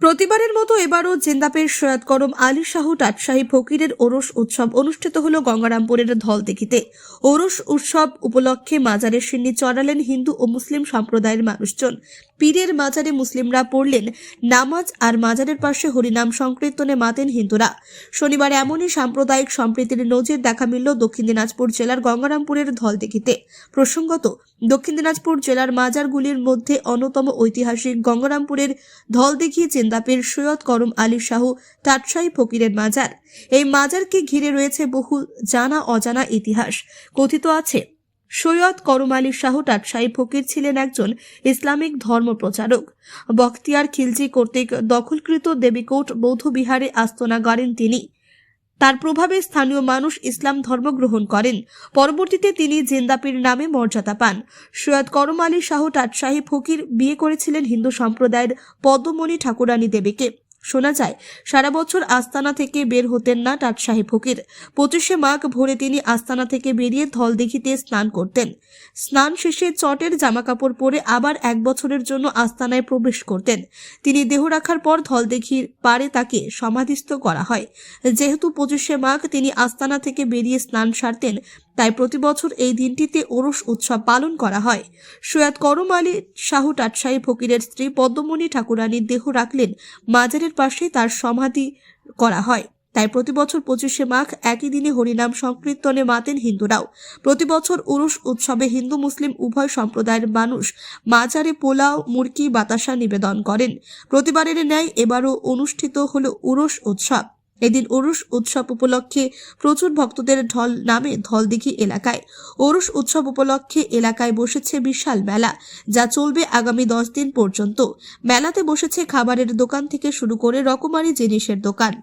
প্রতিবারের মতো এবারও জেন্দাপের সৈয়দ করম আলী শাহু টাটশাহী ফকিরের ওরস উৎসব অনুষ্ঠিত হল গঙ্গারামপুরের ধলদিঘিতে ওরস উৎসব উপলক্ষে মাজারের সিন্নি চড়ালেন হিন্দু ও মুসলিম সম্প্রদায়ের মানুষজন। পীরের মাজারে মুসলিমরা পড়লেন নামাজ আর মাজারের পাশে হরিনাম সংকীর্তনে মাতেন হিন্দুরা। শনিবার এমনই সাম্প্রদায়িক সম্প্রীতির নজির দেখা মিলল দক্ষিণ দিনাজপুর জেলার গঙ্গারামপুরের ধলদিঘিতে প্রসঙ্গত, দক্ষিণ দিনাজপুর জেলার মাজারগুলির মধ্যে অন্যতম ঐতিহাসিক গঙ্গারামপুরের ধলদিঘি চেন্দাপের সৈয়দ করম আলী শাহু টাটশাহী ফকিরের মাজার। এই মাজারকে ঘিরে রয়েছে বহু জানা অজানা ইতিহাস। কথিত আছে সৈয়দ করম আলী শাহ টাটশাহী ফকির ছিলেন একজন ইসলামিক ধর্ম প্রচারক বখতিয়ার খিলজি কর্তৃক দখলকৃত দেবীকোট বৌদ্ধ বিহারে আস্তনা গড়েন তিনি। তার প্রভাবে স্থানীয় মানুষ ইসলাম ধর্ম গ্রহণ করেন। পরবর্তীতে তিনি জেন্দাপির নামে মর্যাদা পান। সৈয়দ করম আলী শাহ টাটশাহী ফকির বিয়ে করেছিলেন হিন্দু সম্প্রদায়ের পদ্মমণি ঠাকুরানী দেবীকে। শোনা যায়, সারা বছর আস্তানা থেকে বের হতেন না টাটশাহী ফকির। পঁচিশে মাঘ ভোরে তিনি আস্তানা থেকে বেরিয়ে ধলদিঘিতে স্নান করতেন। স্নান শেষে চটের জামাকাপড় পরে আবার এক বছরের জন্য আস্তানায় প্রবেশ করতেন। তিনি দেহ রাখার পর ধলদিঘির পারে তাকে সমাধিস্থ করা হয়। যেহেতু পঁচিশে মাঘ তিনি আস্তানা থেকে বেরিয়ে স্নান সারতেন তাই প্রতি বছর এই দিনটিতে ওরস উৎসব পালন করা হয়। সৈয়দ করম আলী শাহু টাটশাহী ফকিরের স্ত্রী পদ্মমণি ঠাকুরানীর দেহ রাখলেন মাজারের পাশেই তার সমাধি করা হয়। তাই প্রতি বছর পঁচিশে মাঘ একই দিনে হরিনাম সংকীর্তনে মাতেন হিন্দুরাও। প্রতি বছর উরুস উৎসবে হিন্দু, মুসলিম উভয় সম্প্রদায়ের মানুষ মাজারে পোলাও মুরকি বাতাসা নিবেদন করেন। প্রতিবারের ন্যায় এবারও অনুষ্ঠিত হল উরস উৎসব। এদিন ওরুশ উৎসব উপলক্ষে প্রচুর ভক্তদের ঢল নামে ধলদিঘি এলাকায়। ওরুশ উৎসব উপলক্ষে এলাকায় বসেছে বিশাল মেলা, যা চলবে আগামী দশ দিন পর্যন্ত। মেলাতে বসেছে খাবারের দোকান থেকে শুরু করে রকমারি জিনিসের দোকান।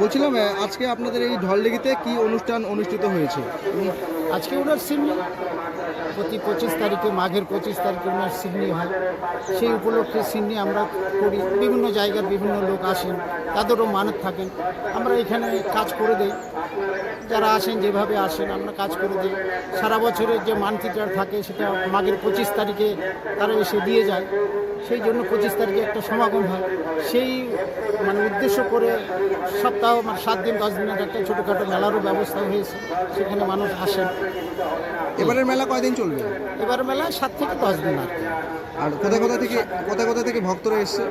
বলছিলাম আজকে আপনাদের এই ঢলডিগিতে কি অনুষ্ঠান অনুষ্ঠিত হয়েছে? আজকে ওনার সিডনি প্রতি পঁচিশ তারিখে, মাঘের পঁচিশ তারিখে ওনার সিডনি হয়। সেই উপলক্ষে সিডনি আমরা করি। বিভিন্ন জায়গার বিভিন্ন লোক আসেন, তাদেরও মানত থাকেন। আমরা এখানে কাজ করে দিই। যারা আসেন, যেভাবে আসেন, আমরা কাজ করে দিই। সারা বছরের যে মানচিত্র থাকে, সেটা মাঘের পঁচিশ তারিখে তারা এসে দিয়ে যায়। সেই জন্য পঁচিশ তারিখে একটা সমাগম হয়। সেই মানে উদ্দেশ্য করে সপ্তাহ মানে সাত দিন, দশ দিনের একটা ছোটোখাটো মেলারও ব্যবস্থা হয়েছে। সেখানে মানুষ আসেন। এবারের মেলা কয়দিন চলবে? এবার মেলা সাত থেকে দশ দিন আর। কি। আর কোথায় কোথা থেকে কোথায় কোথা থেকে ভক্তরা এসছে?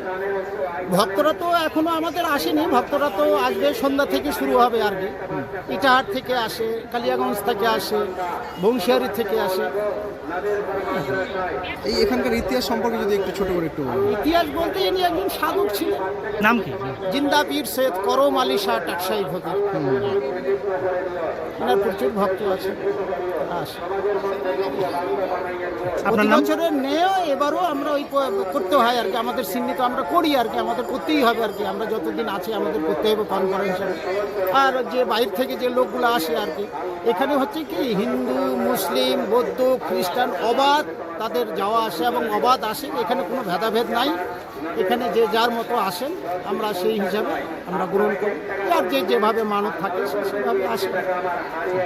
ভক্তরা তো এখনও আমাদের আসেনি ভক্তরা তো আসবে সন্ধ্যা থেকে শুরু হবে আর কি। ইটাহাট থেকে আসে কালিয়াগঞ্জ থেকে আসে বংশিয়ারি থেকে আসে। এই এখানকার ইতিহাস সম্পর্কে যদি একটু ছোট করে একটু বলেন। ইতিহাস বলতে ইনি একজন সাধক ছিলেন। নাম কি? জিন্দা পীর সৈয়দ করম আলী শাহ টাকসাই ফকির এনার প্রচুর ভক্ত আছে। প্রতি বছরের নেও এবারও আমরা ওই করতে হয় আর কি। আমাদের সিন্নি তো আমরা করি আর কি আমাদের করতেই হবে আর কি। আমরা যতদিন আছি আমাদের করতে হবে পারম্পরা হিসাবে। আর যে বাইরে থেকে যে লোকগুলো আসে আর কি এখানে হচ্ছে কি হিন্দু মুসলিম বৌদ্ধ খ্রিস্টান অবাধ তাদের যাওয়া আসে এবং অবাধ আসে। এখানে কোনো ভেদাভেদ নাই। এখানে যে যার মতো আসেন আমরা সেই হিসাবে আমরা গ্রহণ করি। আর যে যেভাবে মানব থাকে সেভাবে আসে।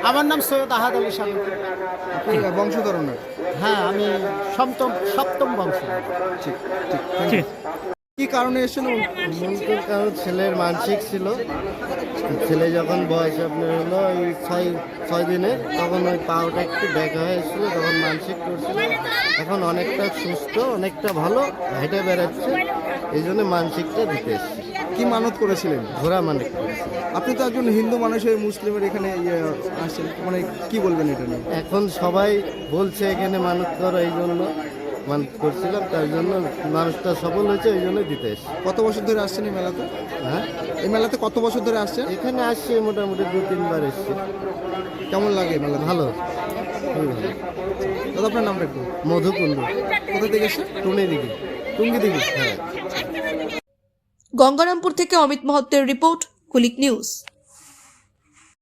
আমার নাম সৈয়দ আহাদ আলী সাহেব। বংশধরণের হ্যাঁ আমি সপ্তম সপ্তম বংশ ঠিক ঠিক। কি কারণে এসেছেন মূলত কারণ ছেলের মানসিক ছিল। ছেলে যখন বয়স আপনার হলো ওই ছয় ছয় দিনে তখন ওই পাওটা একটু ব্যাকা হয়ে এসেছিল তখন মানসিক করছিল। এখন অনেকটা সুস্থ অনেকটা ভালো হেঁটে বেড়াচ্ছে এই জন্য মানসিকটা দিতে এসেছি। কি মানত করেছিলেন? ঘোরা মানে আপনি তো একজন হিন্দু মানুষ হয়ে মুসলিমের এখানে ইয়ে আসছেন। মানে কি বলবেন এটা নিয়ে? এখন সবাই বলছে এখানে মানত করো এই জন্য। মানত করছিলাম তার জন্য মানুষটা সফল হয়েছে ওই জন্য দিতে এসেছি। কত বছর ধরে আসছেন এই মেলাতে? হ্যাঁ? এই মেলাতে কত বছর ধরে আসছেন? এখানে আসছি মোটামুটি দু তিনবার এসেছি। কেমন লাগে এই মেলা ভালো। খুবই ভালো। দাদা আপনার নামটা একটু? মধুকুণ্ড। কোথা থেকে এসেছেন? টুনে দিকে টুঙ্গি দিঘি হ্যাঁ। গঙ্গারামপুর থেকে অমিত মহত্তের রিপোর্ট কুলিক নিউজ।